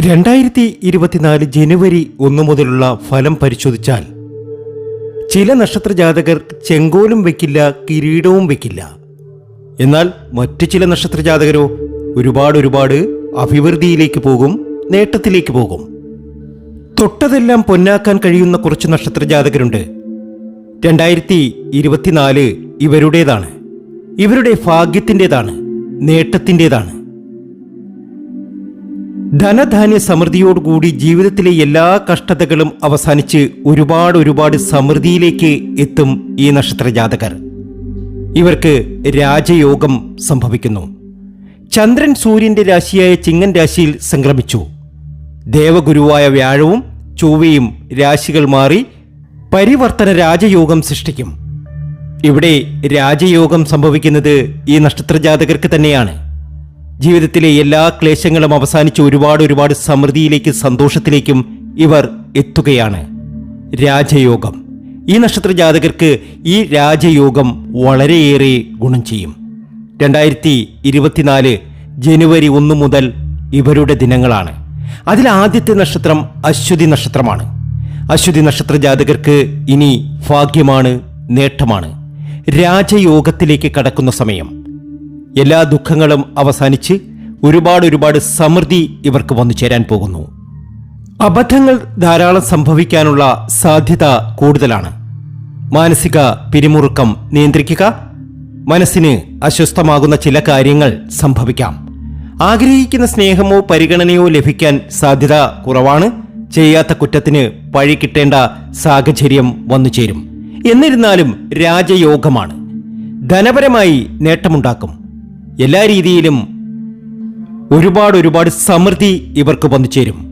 രണ്ടായിരത്തി ഇരുപത്തിനാല് ജനുവരി ഒന്നു മുതലുള്ള ഫലം പരിശോധിച്ചാൽ ചില നക്ഷത്ര ജാതകർ ചെങ്കോലും വെക്കില്ല കിരീടവും വെക്കില്ല. എന്നാൽ മറ്റു ചില നക്ഷത്ര ജാതകരോ ഒരുപാട് ഒരുപാട് അഭിവൃദ്ധിയിലേക്ക് പോകും നേട്ടത്തിലേക്ക് പോകും. തൊട്ടതെല്ലാം പൊന്നാക്കാൻ കഴിയുന്ന കുറച്ച് നക്ഷത്ര ജാതകരുണ്ട്. രണ്ടായിരത്തി ഇരുപത്തിനാല് ഇവരുടേതാണ്. ഇവരുടെ ഭാഗ്യത്തിന്റെതാണ് നേട്ടത്തിന്റെതാണ്. ധനധാന്യ സമൃദ്ധിയോടുകൂടി ജീവിതത്തിലെ എല്ലാ കഷ്ടതകളും അവസാനിച്ച് ഒരുപാട് ഒരുപാട് സമൃദ്ധിയിലേക്ക് എത്തും ഈ നക്ഷത്ര ജാതകർ ഇവർക്ക് രാജയോഗം സംഭവിക്കുന്നു. ചന്ദ്രൻ സൂര്യന്റെ രാശിയായ ചിങ്ങൻ രാശിയിൽ സംക്രമിച്ചു. ദേവഗുരുവായ വ്യാഴവും ചൊവ്വയും രാശികൾ മാറി പരിവർത്തന രാജയോഗം സൃഷ്ടിക്കും. ഇവിടെ രാജയോഗം സംഭവിക്കുന്നത് ഈ നക്ഷത്ര ജാതകർക്ക് തന്നെയാണ്. ജീവിതത്തിലെ എല്ലാ ക്ലേശങ്ങളും അവസാനിച്ച് ഒരുപാട് ഒരുപാട് സമൃദ്ധിയിലേക്കും സന്തോഷത്തിലേക്കും ഇവർ എത്തുകയാണ്. രാജയോഗം. ഈ നക്ഷത്ര ജാതകർക്ക് ഈ രാജയോഗം വളരെയേറെ ഗുണം ചെയ്യും. രണ്ടായിരത്തി ഇരുപത്തിനാല് ജനുവരി ഒന്ന് മുതൽ ഇവരുടെ ദിനങ്ങളാണ്. അതിൽ ആദ്യത്തെ നക്ഷത്രം അശ്വതി നക്ഷത്രമാണ്. അശ്വതി നക്ഷത്ര ജാതകർക്ക് ഇനി ഭാഗ്യമാണ് നേട്ടമാണ്. രാജയോഗത്തിലേക്ക് കടക്കുന്ന സമയം. എല്ലാ ദുഃഖങ്ങളും അവസാനിച്ച് ഒരുപാട് ഒരുപാട് സമൃദ്ധി ഇവർക്ക് വന്നു ചേരാൻ പോകുന്നു. അബദ്ധങ്ങൾ ധാരാളം സംഭവിക്കാനുള്ള സാധ്യത കൂടുതലാണ്. മാനസിക പിരിമുറുക്കം നിയന്ത്രിക്കുക മനസ്സിന് അസ്വസ്ഥമാകുന്ന ചില കാര്യങ്ങൾ സംഭവിക്കാം. ആഗ്രഹിക്കുന്ന സ്നേഹമോ പരിഗണനയോ ലഭിക്കാൻ സാധ്യത കുറവാണ്. ചെയ്യാത്ത കുറ്റത്തിന് പഴി കിട്ടേണ്ട സാഹചര്യം വന്നു ചേരും. എന്നിരുന്നാലും രാജയോഗമാണ്. ധനപരമായി നേട്ടമുണ്ടാക്കും. എല്ലാ രീതിയിലും ഒരുപാട് ഒരുപാട് സമൃദ്ധി ഇവർക്ക് വന്നു ചേരും.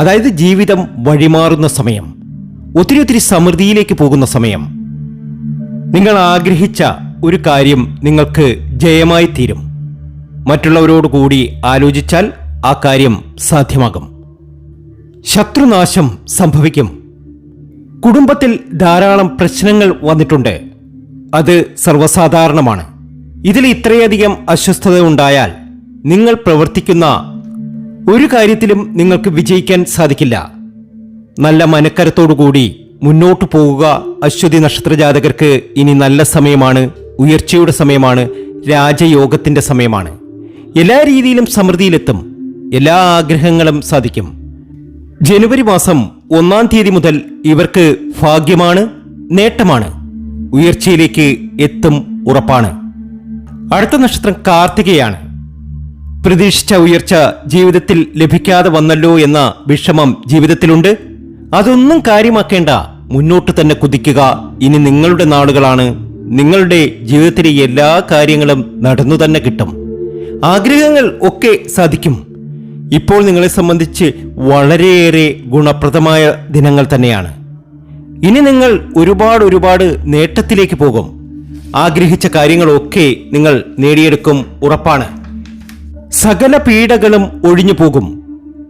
അതായത് ജീവിതം വഴിമാറുന്ന സമയം ഒത്തിരി ഒത്തിരി സമൃദ്ധിയിലേക്ക് പോകുന്ന സമയം. നിങ്ങൾ ആഗ്രഹിച്ച ഒരു കാര്യം നിങ്ങൾക്ക് ജയമായി തീരും. മറ്റുള്ളവരോട് കൂടി ആലോചിച്ചാൽ ആ കാര്യം സാധ്യമാകും. ശത്രുനാശം സംഭവിക്കും. കുടുംബത്തിൽ ധാരാളം പ്രശ്നങ്ങൾ വന്നിട്ടുണ്ട്. അത് സർവസാധാരണമാണ്. ഇതിൽ ഇത്രയധികം അസ്വസ്ഥത ഉണ്ടായാൽ നിങ്ങൾ പ്രവർത്തിക്കുന്ന ഒരു കാര്യത്തിലും നിങ്ങൾക്ക് വിജയിക്കാൻ സാധിക്കില്ല. നല്ല മനക്കരത്തോടുകൂടി മുന്നോട്ടു പോകുക അശ്വതി നക്ഷത്ര ജാതകർക്ക് ഇനി നല്ല സമയമാണ് ഉയർച്ചയുടെ സമയമാണ് രാജയോഗത്തിന്റെ സമയമാണ്. എല്ലാ രീതിയിലും സമൃദ്ധിയിലെത്തും എല്ലാ ആഗ്രഹങ്ങളും സാധിക്കും. ജനുവരി മാസം ഒന്നാം തീയതി മുതൽ ഇവർക്ക് ഭാഗ്യമാണ് നേട്ടമാണ്. ഉയർച്ചയിലേക്ക് എത്തും ഉറപ്പാണ്. അടുത്ത നക്ഷത്രം കാർത്തികയാണ്. പ്രതീക്ഷിച്ച ഉയർച്ച ജീവിതത്തിൽ ലഭിക്കാതെ വന്നല്ലോ എന്ന വിഷമം ജീവിതത്തിലുണ്ട്. അതൊന്നും കാര്യമാക്കേണ്ട. മുന്നോട്ട് തന്നെ കുതിക്കുക ഇനി നിങ്ങളുടെ നാളുകളാണ്. നിങ്ങളുടെ ജീവിതത്തിലെ എല്ലാ കാര്യങ്ങളും നടന്നു തന്നെ കിട്ടും. ആഗ്രഹങ്ങൾ ഒക്കെ സാധിക്കും. ഇപ്പോൾ നിങ്ങളെ സംബന്ധിച്ച് വളരെയേറെ ഗുണപ്രദമായ ദിനങ്ങൾ തന്നെയാണ്. ഇനി നിങ്ങൾ ഒരുപാട് ഒരുപാട് നേട്ടത്തിലേക്ക് പോകും. ആഗ്രഹിച്ച കാര്യങ്ങളൊക്കെ നിങ്ങൾ നേടിയെടുക്കും ഉറപ്പാണ്. സകല പീഡകളും ഒഴിഞ്ഞു പോകും.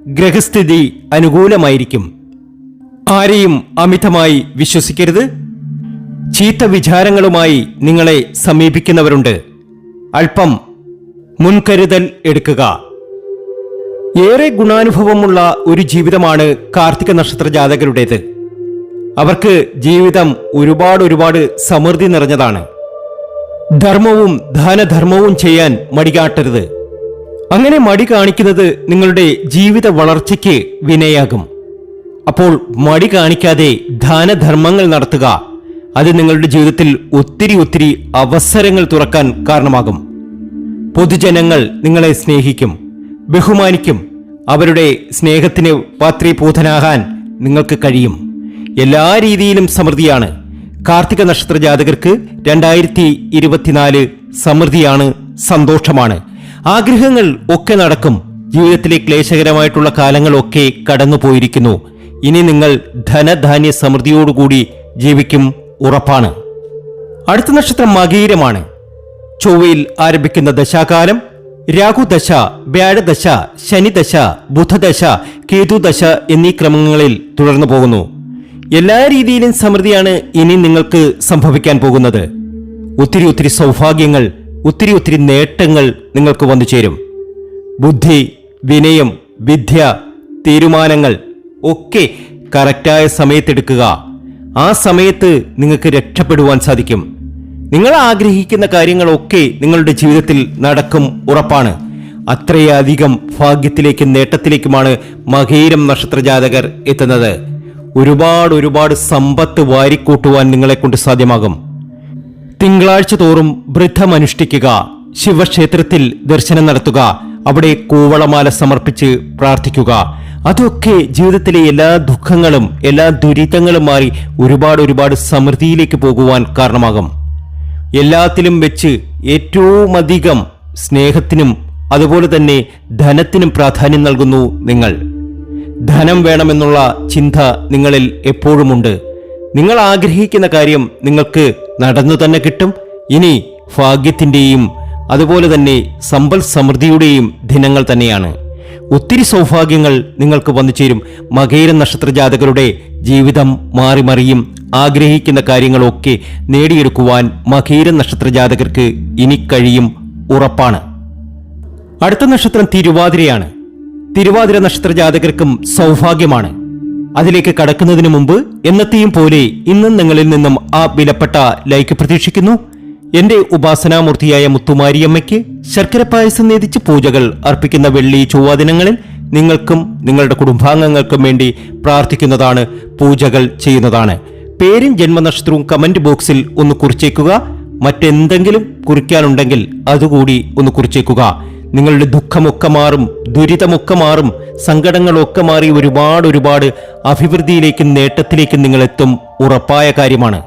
ഗ്രഹസ്ഥിതി അനുകൂലമായിരിക്കും. ആരെയും അമിതമായി വിശ്വസിക്കരുത്. ചീത്ത വിചാരങ്ങളുമായി നിങ്ങളെ സമീപിക്കുന്നവരുണ്ട്. അല്പം മുൻകരുതൽ എടുക്കുക. ഏറെ ഗുണാനുഭവമുള്ള ഒരു ജീവിതമാണ് കാർത്തിക നക്ഷത്ര ജാതകരുടേത് അവർക്ക് ജീവിതം ഒരുപാട് ഒരുപാട് സമൃദ്ധി നിറഞ്ഞതാണ്. ധർമ്മവും ദാനധർമ്മവും ചെയ്യാൻ മടികാട്ടരുത് അങ്ങനെ മടി കാണിക്കുന്നത് നിങ്ങളുടെ ജീവിത വളർച്ചയ്ക്ക് വിനയാകും. അപ്പോൾ മടി കാണിക്കാതെ ദാനധർമ്മങ്ങൾ നടത്തുക അത് നിങ്ങളുടെ ജീവിതത്തിൽ ഒത്തിരി ഒത്തിരി അവസരങ്ങൾ തുറക്കാൻ കാരണമാകും. പൊതുജനങ്ങൾ നിങ്ങളെ സ്നേഹിക്കും ബഹുമാനിക്കും അവരുടെ സ്നേഹത്തിന് പാത്രീഭൂതനാകാൻ നിങ്ങൾക്ക് കഴിയും. എല്ലാ രീതിയിലും സമൃദ്ധിയാണ്. കാർത്തിക നക്ഷത്ര ജാതകർക്ക് രണ്ടായിരത്തി ഇരുപത്തിനാല് സമൃദ്ധിയാണ് സന്തോഷമാണ്. ആഗ്രഹങ്ങൾ ഒക്കെ നടക്കും. ജീവിതത്തിലെ ക്ലേശകരമായിട്ടുള്ള കാലങ്ങളൊക്കെ കടന്നുപോയിരിക്കുന്നു. ഇനി നിങ്ങൾ ധനധാന്യ സമൃദ്ധിയോടുകൂടി ജീവിക്കും ഉറപ്പാണ്. അടുത്ത നക്ഷത്രം മകീരമാണ്. ചൊവ്വയിൽ ആരംഭിക്കുന്ന ദശാകാലം രാഹുദശ വ്യാഴദശ ശനിദശ ബുധദശ കേതുദശ എന്നീ ക്രമങ്ങളിൽ തുടർന്നു പോകുന്നു. എല്ലാ രീതിയിലും സമൃദ്ധിയാണ് ഇനി നിങ്ങൾക്ക് സംഭവിക്കാൻ പോകുന്നത്. ഒത്തിരി ഒത്തിരി സൗഭാഗ്യങ്ങൾ ഒത്തിരി ഒത്തിരി നേട്ടങ്ങൾ നിങ്ങൾക്ക് വന്നു ചേരും. ബുദ്ധി വിനയം വിദ്യ തീരുമാനങ്ങൾ ഒക്കെ കറക്റ്റായ സമയത്തെടുക്കുക ആ സമയത്ത് നിങ്ങൾക്ക് രക്ഷപ്പെടുവാൻ സാധിക്കും. നിങ്ങൾ ആഗ്രഹിക്കുന്ന കാര്യങ്ങളൊക്കെ നിങ്ങളുടെ ജീവിതത്തിൽ നടക്കും ഉറപ്പാണ്. അത്രയധികം ഭാഗ്യത്തിലേക്കും നേട്ടത്തിലേക്കുമാണ് മകീരം നക്ഷത്ര ജാതകർ എത്തുന്നത്. ഒരുപാട് ഒരുപാട് സമ്പത്ത് വാരിക്കൂട്ടുവാൻ നിങ്ങളെ കൊണ്ട് സാധ്യമാകും. തിങ്കളാഴ്ച തോറും വൃദ്ധമനുഷ്ഠിക്കുക ശിവക്ഷേത്രത്തിൽ ദർശനം നടത്തുക അവിടെ കൂവളമാല സമർപ്പിച്ച് പ്രാർത്ഥിക്കുക. അതൊക്കെ ജീവിതത്തിലെ എല്ലാ ദുഃഖങ്ങളും എല്ലാ ദുരിതങ്ങളും മാറി ഒരുപാട് ഒരുപാട് സമൃദ്ധിയിലേക്ക് പോകുവാൻ കാരണമാകും. എല്ലാത്തിലും വെച്ച് ഏറ്റവും അധികം സ്നേഹത്തിനും അതുപോലെ തന്നെ ധനത്തിനും പ്രാധാന്യം നൽകുന്നു നിങ്ങൾ. ധനം വേണമെന്നുള്ള ചിന്ത നിങ്ങളിൽ എപ്പോഴുമുണ്ട്. നിങ്ങൾ ആഗ്രഹിക്കുന്ന കാര്യം നിങ്ങൾക്ക് നടന്നു തന്നെ കിട്ടും. ഇനി ഭാഗ്യത്തിന്റെയും അതുപോലെ തന്നെ സമ്പൽ സമൃദ്ധിയുടെയും ദിനങ്ങൾ തന്നെയാണ്. ഒത്തിരി സൗഭാഗ്യങ്ങൾ നിങ്ങൾക്ക് വന്നു ചേരും. മകേര നക്ഷത്ര ജാതകരുടെ ജീവിതം മാറി മറിയും. ആഗ്രഹിക്കുന്ന കാര്യങ്ങളൊക്കെ നേടിയെടുക്കുവാൻ മകേര നക്ഷത്ര ജാതകർക്ക് ഇനി കഴിയും ഉറപ്പാണ്. അടുത്ത നക്ഷത്രം തിരുവാതിരയാണ്. തിരുവാതിര നക്ഷത്ര ജാതകർക്കും സൗഭാഗ്യമാണ്. അതിലേക്ക് കടക്കുന്നതിന് മുമ്പ് എന്നത്തെയും പോലെ ഇന്നും നിങ്ങളിൽ നിന്നും ആ വിലപ്പെട്ട ലൈക്ക് പ്രതീക്ഷിക്കുന്നു. എന്റെ ഉപാസനാമൂർത്തിയായ മുത്തുമാരിയമ്മയ്ക്ക് ശർക്കര പായസം നേതിച്ച് പൂജകൾ അർപ്പിക്കുന്ന വെള്ളി ചൊവ്വ ദിനങ്ങളിൽ നിങ്ങൾക്കും നിങ്ങളുടെ കുടുംബാംഗങ്ങൾക്കും വേണ്ടി പ്രാർത്ഥിക്കുന്നതാണ് പൂജകൾ ചെയ്യുന്നതാണ്. പേരും ജന്മനക്ഷത്രവും കമന്റ് ബോക്സിൽ ഒന്ന് കുറിച്ചേക്കുക. മറ്റെന്തെങ്കിലും കുറിക്കാനുണ്ടെങ്കിൽ അതുകൂടി ഒന്ന് കുറിച്ചേക്കുക. നിങ്ങളുടെ ദുഃഖമൊക്കെ മാറും ദുരിതമൊക്കെ മാറും സങ്കടങ്ങളൊക്കെ മാറി ഒരുപാട് ഒരുപാട് അഭിവൃദ്ധിയിലേക്കും നേട്ടത്തിലേക്കും നിങ്ങളെത്തും ഉറപ്പായ കാര്യമാണ്.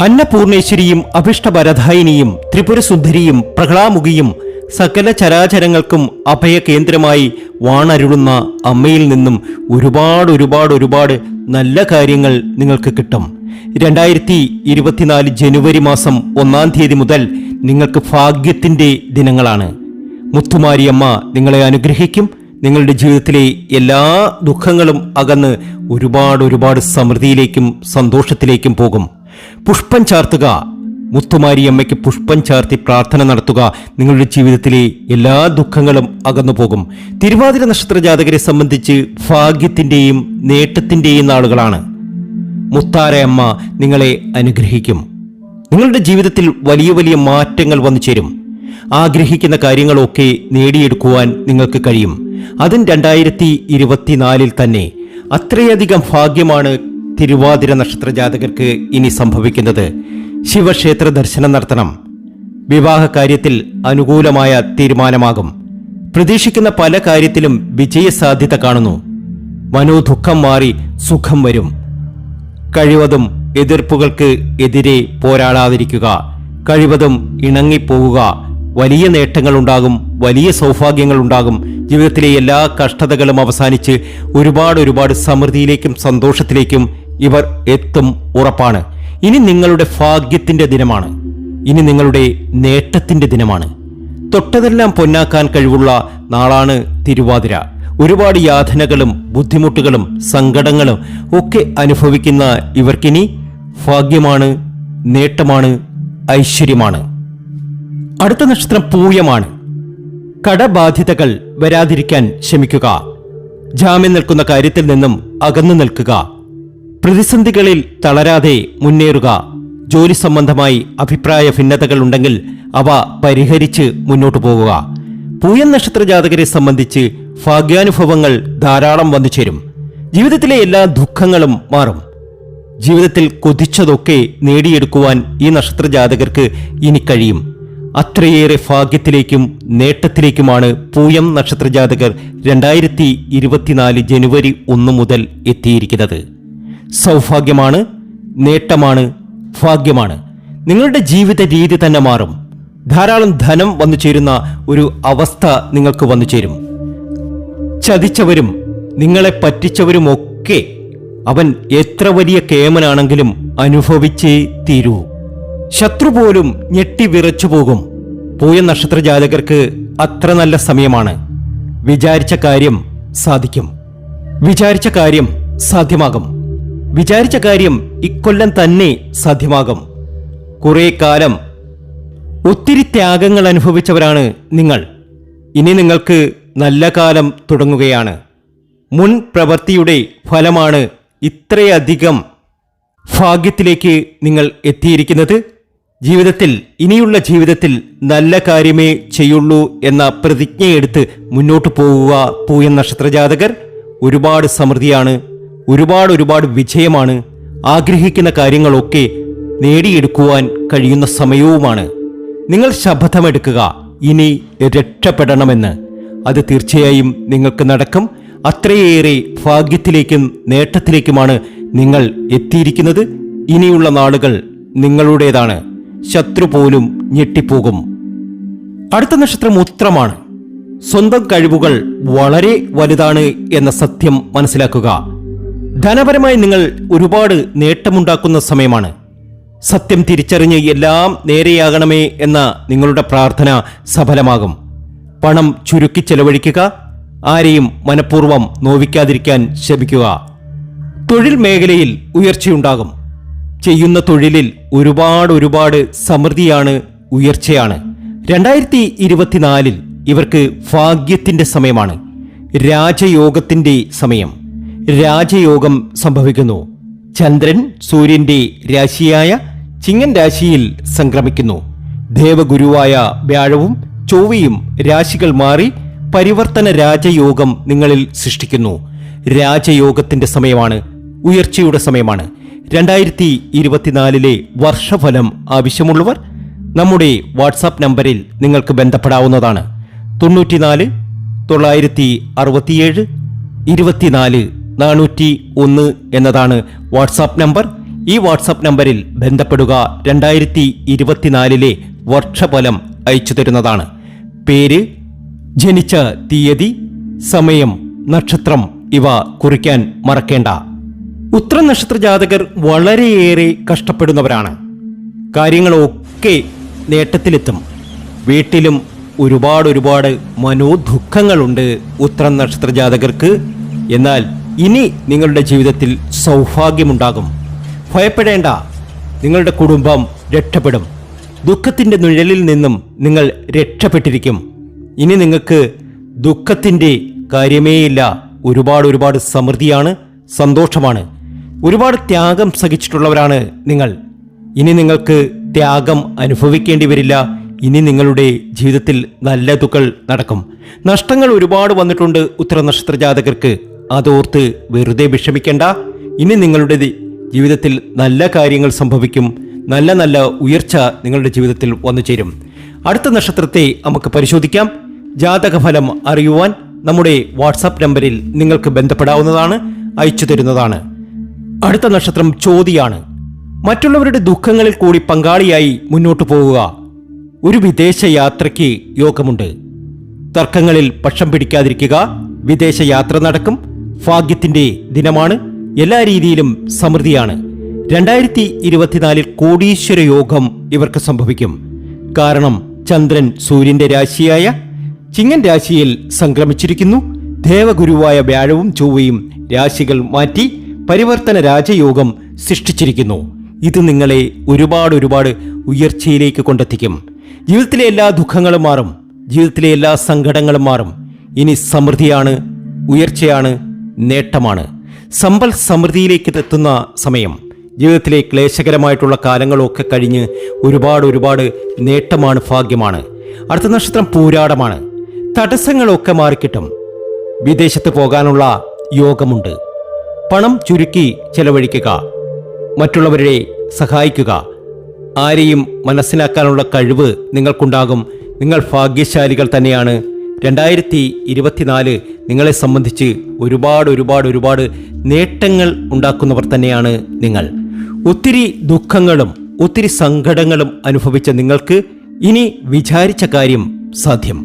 അന്നപൂർണേശ്വരിയും അഭിഷ്ടഭരധായിനിയും ത്രിപുരസുന്ദരിയും പ്രഹ്ലാമുഖിയും സകല ചരാചരങ്ങൾക്കും അഭയകേന്ദ്രമായി വാണരുളുന്ന അമ്മയിൽ നിന്നും ഒരുപാട് ഒരുപാട് ഒരുപാട് നല്ല കാര്യങ്ങൾ നിങ്ങൾക്ക് കിട്ടും. രണ്ടായിരത്തി ഇരുപത്തിനാല് ജനുവരി മാസം ഒന്നാം തീയതി മുതൽ നിങ്ങൾക്ക് ഭാഗ്യത്തിന്റെ ദിനങ്ങളാണ്. മുത്തുമാരിയമ്മ നിങ്ങളെ അനുഗ്രഹിക്കും. നിങ്ങളുടെ ജീവിതത്തിലെ എല്ലാ ദുഃഖങ്ങളും അകന്ന് ഒരുപാട് ഒരുപാട് സമൃദ്ധിയിലേക്കും സന്തോഷത്തിലേക്കും പോകും. പുഷ്പം ചാർത്തുക. മുത്തുമാരിയമ്മയ്ക്ക് പുഷ്പം ചാർത്തി പ്രാർത്ഥന നടത്തുക. നിങ്ങളുടെ ജീവിതത്തിലെ എല്ലാ ദുഃഖങ്ങളും അകന്നു പോകും. തിരുവാതിര നക്ഷത്ര ജാതകരെ സംബന്ധിച്ച് ഭാഗ്യത്തിന്റെയും നേട്ടത്തിന്റെയും നാളുകളാണ്. മുത്താരയമ്മ നിങ്ങളെ അനുഗ്രഹിക്കും. നിങ്ങളുടെ ജീവിതത്തിൽ വലിയ വലിയ മാറ്റങ്ങൾ വന്നു ചേരും ആഗ്രഹിക്കുന്ന കാര്യങ്ങളൊക്കെ നേടിയെടുക്കുവാൻ നിങ്ങൾക്ക് കഴിയും. അതും രണ്ടായിരത്തി ഇരുപത്തിനാലിൽ തന്നെ. അത്രയധികം ഭാഗ്യമാണ് തിരുവാതിര നക്ഷത്ര ജാതകർക്ക് ഇനി സംഭവിക്കുന്നത്. ശിവക്ഷേത്ര ദർശനം നടത്തണം. വിവാഹ കാര്യത്തിൽ അനുകൂലമായ തീരുമാനമാകും. പ്രതീക്ഷിക്കുന്ന പല കാര്യത്തിലും വിജയസാധ്യത കാണുന്നു. മനോദുഃഖം മാറി സുഖം വരും. കഴിവതും എതിർപ്പുകൾക്ക് എതിരെ പോരാടാതിരിക്കുക. കഴിവതും ഇണങ്ങിപ്പോവുക. വലിയ നേട്ടങ്ങൾ ഉണ്ടാകും വലിയ സൗഭാഗ്യങ്ങൾ ഉണ്ടാകും ജീവിതത്തിലെ എല്ലാ കഷ്ടതകളും അവസാനിച്ച് ഒരുപാട് ഒരുപാട് സമൃദ്ധിയിലേക്കും സന്തോഷത്തിലേക്കും ഇവർ എത്തും ഉറപ്പാണ്. ഇനി നിങ്ങളുടെ ഭാഗ്യത്തിന്റെ ദിനമാണ്. ഇനി നിങ്ങളുടെ നേട്ടത്തിന്റെ ദിനമാണ്. തൊട്ടതെല്ലാം പൊന്നാക്കാൻ കഴിവുള്ള നാളാണ് തിരുവാതിര. ഒരുപാട് യാതനകളും ബുദ്ധിമുട്ടുകളും സങ്കടങ്ങളും ഒക്കെ അനുഭവിക്കുന്ന ഇവർക്കിനി ഭാഗ്യമാണ് നേട്ടമാണ് ഐശ്വര്യമാണ്. അടുത്ത നക്ഷത്രം പൂയമാണ്. കടബാധ്യതകൾ വരാതിരിക്കാൻ ശ്രമിക്കുക. ജാമ്യം നിൽക്കുന്ന കാര്യത്തിൽ നിന്നും അകന്നു നിൽക്കുക. പ്രതിസന്ധികളിൽ തളരാതെ മുന്നേറുക. ജോലി സംബന്ധമായി അഭിപ്രായ ഭിന്നതകൾ ഉണ്ടെങ്കിൽ അവ പരിഹരിച്ച് മുന്നോട്ടു പോവുക. പൂയൻ നക്ഷത്ര ജാതകരെ സംബന്ധിച്ച് ഭാഗ്യാനുഭവങ്ങൾ ധാരാളം വന്നു ചേരും. ജീവിതത്തിലെ എല്ലാ ദുഃഖങ്ങളും മാറും. ജീവിതത്തിൽ കൊതിച്ചതൊക്കെ നേടിയെടുക്കുവാൻ ഈ നക്ഷത്ര ജാതകർക്ക് ഇനി കഴിയും. അത്രയേറെ ഭാഗ്യത്തിലേക്കും നേട്ടത്തിലേക്കുമാണ് പൂയം നക്ഷത്ര ജാതകർ രണ്ടായിരത്തി ഇരുപത്തിനാല് ജനുവരി ഒന്ന് മുതൽ എത്തിയിരിക്കുന്നത്. സൗഭാഗ്യമാണ് നേട്ടമാണ് ഭാഗ്യമാണ്. നിങ്ങളുടെ ജീവിത രീതി തന്നെ മാറും. ധാരാളം ധനം വന്നു ചേരുന്ന ഒരു അവസ്ഥ നിങ്ങൾക്ക് വന്നു ചേരും. ചതിച്ചവരും നിങ്ങളെ പറ്റിച്ചവരുമൊക്കെ അവൻ എത്ര വലിയ കേമനാണെങ്കിലും അനുഭവിച്ചേ തീരൂ. ശത്രു പോലും ഞെട്ടി വിറച്ചു പോകും. പൂയ നക്ഷത്ര ജാതകർക്ക് അത്ര നല്ല സമയമാണ്. വിചാരിച്ച കാര്യം സാധിക്കും. വിചാരിച്ച കാര്യം സാധ്യമാകും. വിചാരിച്ച കാര്യം ഇക്കൊല്ലം തന്നെ സാധ്യമാകും. കുറേ കാലം ഒത്തിരി ത്യാഗങ്ങൾ അനുഭവിച്ചവരാണ് നിങ്ങൾ. ഇനി നിങ്ങൾക്ക് നല്ല കാലം തുടങ്ങുകയാണ്. മുൻ പ്രവൃത്തിയുടെ ഫലമാണ് ഇത്രയധികം ഭാഗ്യത്തിലേക്ക് നിങ്ങൾ എത്തിയിരിക്കുന്നത്. ജീവിതത്തിൽ ഇനിയുള്ള ജീവിതത്തിൽ നല്ല കാര്യമേ ചെയ്യുള്ളൂ എന്ന പ്രതിജ്ഞയെടുത്ത് മുന്നോട്ട് പോവുക പൂയൻ നക്ഷത്ര ജാതകർ ഒരുപാട് സമൃദ്ധിയാണ് ഒരുപാട് ഒരുപാട് വിജയമാണ് ആഗ്രഹിക്കുന്ന കാര്യങ്ങളൊക്കെ നേടിയെടുക്കുവാൻ കഴിയുന്ന സമയവുമാണ്. നിങ്ങൾ ശപഥമെടുക്കുക ഇനി രക്ഷപ്പെടണമെന്ന്. അത് തീർച്ചയായും നിങ്ങൾക്ക് നടക്കും. അത്രയേറെ ഭാഗ്യത്തിലേക്കും നേട്ടത്തിലേക്കുമാണ് നിങ്ങൾ എത്തിയിരിക്കുന്നത്. ഇനിയുള്ള നാളുകൾ നിങ്ങളുടേതാണ്. ശത്രു പോലും ഞെട്ടിപ്പോകും. അടുത്ത നക്ഷത്രം ഉത്രമാണ്. സ്വന്തം കഴിവുകൾ വളരെ വലുതാണ് എന്ന സത്യം മനസ്സിലാക്കുക. ധനപരമായി നിങ്ങൾ ഒരുപാട് നേട്ടമുണ്ടാക്കുന്ന സമയമാണ്. സത്യം തിരിച്ചറിഞ്ഞ് എല്ലാം നേരെയാകണമേ എന്ന നിങ്ങളുടെ പ്രാർത്ഥന സഫലമാകും. പണം ചുരുക്കി ചെലവഴിക്കുക ആരെയും മനഃപൂർവം നോവിക്കാതിരിക്കാൻ ശ്രമിക്കുക. തൊഴിൽ മേഖലയിൽ ഉയർച്ചയുണ്ടാകും. ചെയ്യുന്ന തൊഴിലിൽ ഒരുപാട് ഒരുപാട് സമൃദ്ധിയാണ് ഉയർച്ചയാണ്. രണ്ടായിരത്തി ഇരുപത്തിനാലിൽ ഇവർക്ക് ഭാഗ്യത്തിന്റെ സമയമാണ്. രാജയോഗത്തിന്റെ സമയം. രാജയോഗം സംഭവിക്കുന്നു. ചന്ദ്രൻ സൂര്യന്റെ രാശിയായ ചിങ്ങൻ രാശിയിൽ സംക്രമിക്കുന്നു. ദേവഗുരുവായ വ്യാഴവും ചൊവ്വയും രാശികൾ മാറി പരിവർത്തന രാജയോഗം നിങ്ങളിൽ സൃഷ്ടിക്കുന്നു. രാജയോഗത്തിന്റെ സമയമാണ്. ഉയർച്ചയുടെ സമയമാണ്. രണ്ടായിരത്തി ഇരുപത്തിനാലിലെ വർഷഫലം ആവശ്യമുള്ളവർ നമ്മുടെ വാട്സാപ്പ് നമ്പറിൽ നിങ്ങൾക്ക് ബന്ധപ്പെടാവുന്നതാണ്. തൊണ്ണൂറ്റിനാല് തൊള്ളായിരത്തി അറുപത്തിയേഴ് ഇരുപത്തിനാല് നാനൂറ്റി ഒന്ന് എന്നതാണ് വാട്സാപ്പ് നമ്പർ. ഈ വാട്സാപ്പ് നമ്പറിൽ ബന്ധപ്പെടുക രണ്ടായിരത്തി ഇരുപത്തിനാലിലെ വർഷഫലം അയച്ചു തരുന്നതാണ്. പേര് ജനിച്ച തീയതി സമയം നക്ഷത്രം ഇവ കുറിക്കാൻ മറക്കേണ്ട. ഉത്തര നക്ഷത്ര ജാതകർ വളരെയേറെ കഷ്ടപ്പെടുന്നവരാണ്. കാര്യങ്ങളൊക്കെ നേട്ടത്തിലെത്തും. വീട്ടിലും ഒരുപാട് ഒരുപാട് മനോദുഃഖങ്ങളുണ്ട് ഉത്തര നക്ഷത്ര ജാതകർക്ക് എന്നാൽ ഇനി നിങ്ങളുടെ ജീവിതത്തിൽ സൗഭാഗ്യമുണ്ടാകും. ഭയപ്പെടേണ്ട. നിങ്ങളുടെ കുടുംബം രക്ഷപ്പെടും. ദുഃഖത്തിന്റെ നിഴലിൽ നിന്നും നിങ്ങൾ രക്ഷപ്പെട്ടിരിക്കും. ഇനി നിങ്ങൾക്ക് ദുഃഖത്തിന്റെ കാര്യമേയില്ല. ഒരുപാട് ഒരുപാട് സമൃദ്ധിയാണ് സന്തോഷമാണ്. ഒരുപാട് ത്യാഗം സഹിച്ചിട്ടുള്ളവരാണ് നിങ്ങൾ. ഇനി നിങ്ങൾക്ക് ത്യാഗം അനുഭവിക്കേണ്ടി വരില്ല. ഇനി നിങ്ങളുടെ ജീവിതത്തിൽ നല്ലതുകൾ നടക്കും. നഷ്ടങ്ങൾ ഒരുപാട് വന്നിട്ടുണ്ട് ഉത്തര നക്ഷത്ര ജാതകർക്ക്. അതോർത്ത് വെറുതെ വിഷമിക്കേണ്ട. ഇനി നിങ്ങളുടെ ജീവിതത്തിൽ നല്ല കാര്യങ്ങൾ സംഭവിക്കും. നല്ല നല്ല ഉയർച്ച നിങ്ങളുടെ ജീവിതത്തിൽ വന്നു ചേരും. അടുത്ത നക്ഷത്രത്തെ നമുക്ക് പരിശോധിക്കാം. ജാതകഫലം അറിയുവാൻ നമ്മുടെ വാട്സാപ്പ് നമ്പറിൽ നിങ്ങൾക്ക് ബന്ധപ്പെടാവുന്നതാണ് അയച്ചു തരുന്നതാണ്. അടുത്ത നക്ഷത്രം ചോതിയാണ്. മറ്റുള്ളവരുടെ ദുഃഖങ്ങളിൽ കൂടി പങ്കാളിയായി മുന്നോട്ടു പോവുക. ഒരു വിദേശ യാത്രയ്ക്ക് യോഗമുണ്ട്. തർക്കങ്ങളിൽ പക്ഷം പിടിക്കാതിരിക്കുക. വിദേശ യാത്ര നടക്കും. ഭാഗ്യത്തിന്റെ ദിനമാണ്. എല്ലാ രീതിയിലും സമൃദ്ധിയാണ്. രണ്ടായിരത്തി ഇരുപത്തിനാലിൽ കോടീശ്വര യോഗം ഇവർക്ക് സംഭവിക്കും. കാരണം ചന്ദ്രൻ സൂര്യന്റെ രാശിയായ ചിങ്ങൻ രാശിയിൽ സംക്രമിച്ചിരിക്കുന്നു. ദേവഗുരുവായ വ്യാഴവും ചൊവ്വയും രാശികൾ മാറ്റി പരിവർത്തന രാജയോഗം സൃഷ്ടിച്ചിരിക്കുന്നു. ഇത് നിങ്ങളെ ഒരുപാട് ഒരുപാട് ഉയർച്ചയിലേക്ക് കൊണ്ടെത്തിക്കും. ജീവിതത്തിലെ എല്ലാ ദുഃഖങ്ങളും മാറും. ജീവിതത്തിലെ എല്ലാ സങ്കടങ്ങളും മാറും. ഇനി സമൃദ്ധിയാണ് ഉയർച്ചയാണ് നേട്ടമാണ്. സമ്പൽ സമൃദ്ധിയിലേക്ക് എത്തുന്ന സമയം. ജീവിതത്തിലെ ക്ലേശകരമായിട്ടുള്ള കാലങ്ങളൊക്കെ കഴിഞ്ഞ് ഒരുപാട് ഒരുപാട് നേട്ടമാണ് ഭാഗ്യമാണ്. അടുത്ത നക്ഷത്രം പൂരാടമാണ്. തടസ്സങ്ങളൊക്കെ മാറിക്കിട്ടും. വിദേശത്ത് പോകാനുള്ള യോഗമുണ്ട്. പണം ചുരുക്കി ചെലവഴിക്കുക. മറ്റുള്ളവരെ സഹായിക്കുക. ആരെയും മനസ്സിലാക്കാനുള്ള കഴിവ് നിങ്ങൾക്കുണ്ടാകും. നിങ്ങൾ ഭാഗ്യശാലികൾ തന്നെയാണ്. രണ്ടായിരത്തി ഇരുപത്തിനാല് നിങ്ങളെ സംബന്ധിച്ച് ഒരുപാട് ഒരുപാട് ഒരുപാട് നേട്ടങ്ങൾ ഉണ്ടാക്കുന്നവർ തന്നെയാണ് നിങ്ങൾ. ഒത്തിരി ദുഃഖങ്ങളും ഒത്തിരി സങ്കടങ്ങളും അനുഭവിച്ച നിങ്ങൾക്ക് ഇനി വിചാരിച്ച കാര്യം സാധ്യം.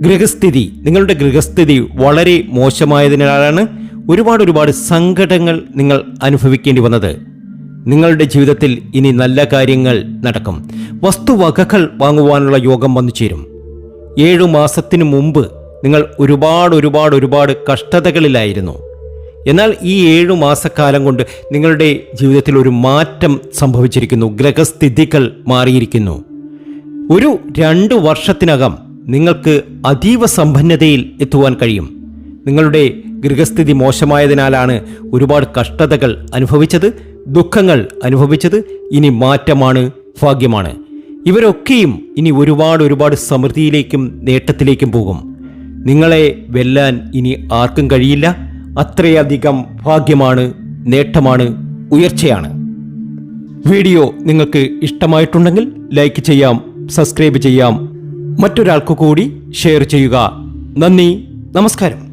ഗൃഹസ്ഥിതി നിങ്ങളുടെ ഗൃഹസ്ഥിതി വളരെ മോശമായതിനാലാണ് ഒരുപാട് ഒരുപാട് സങ്കടങ്ങൾ നിങ്ങൾ അനുഭവിക്കേണ്ടി വന്നത്. നിങ്ങളുടെ ജീവിതത്തിൽ ഇനി നല്ല കാര്യങ്ങൾ നടക്കും. വസ്തുവകകൾ വാങ്ങുവാനുള്ള യോഗം വന്നു ചേരും. ഏഴു മാസത്തിനു മുമ്പ് നിങ്ങൾ ഒരുപാട് ഒരുപാട് ഒരുപാട് കഷ്ടതകളിലായിരുന്നു. എന്നാൽ ഈ ഏഴു മാസക്കാലം കൊണ്ട് നിങ്ങളുടെ ജീവിതത്തിൽ ഒരു മാറ്റം സംഭവിച്ചിരിക്കുന്നു. ഗ്രഹസ്ഥിതികൾ മാറിയിരിക്കുന്നു. ഒരു രണ്ട് വർഷത്തിനകം നിങ്ങൾക്ക് അതീവ സമ്പന്നതയിൽ എത്തുവാൻ കഴിയും. നിങ്ങളുടെ ഗൃഹസ്ഥിതി മോശമായതിനാലാണ് ഒരുപാട് കഷ്ടതകൾ അനുഭവിച്ചത് ദുഃഖങ്ങൾ അനുഭവിച്ചത്. ഇനി മാറ്റമാണ് ഭാഗ്യമാണ്. ഇവരൊക്കെയും ഇനി ഒരുപാട് ഒരുപാട് സമൃദ്ധിയിലേക്കും നേട്ടത്തിലേക്കും പോകും. നിങ്ങളെ വെല്ലാൻ ഇനി ആർക്കും കഴിയില്ല. അത്രയധികം ഭാഗ്യമാണ് നേട്ടമാണ് ഉയർച്ചയാണ്. വീഡിയോ നിങ്ങൾക്ക് ഇഷ്ടമായിട്ടുണ്ടെങ്കിൽ ലൈക്ക് ചെയ്യാം സബ്സ്ക്രൈബ് ചെയ്യാം. മറ്റൊരാൾക്ക് കൂടി ഷെയർ ചെയ്യുക. നന്ദി നമസ്കാരം.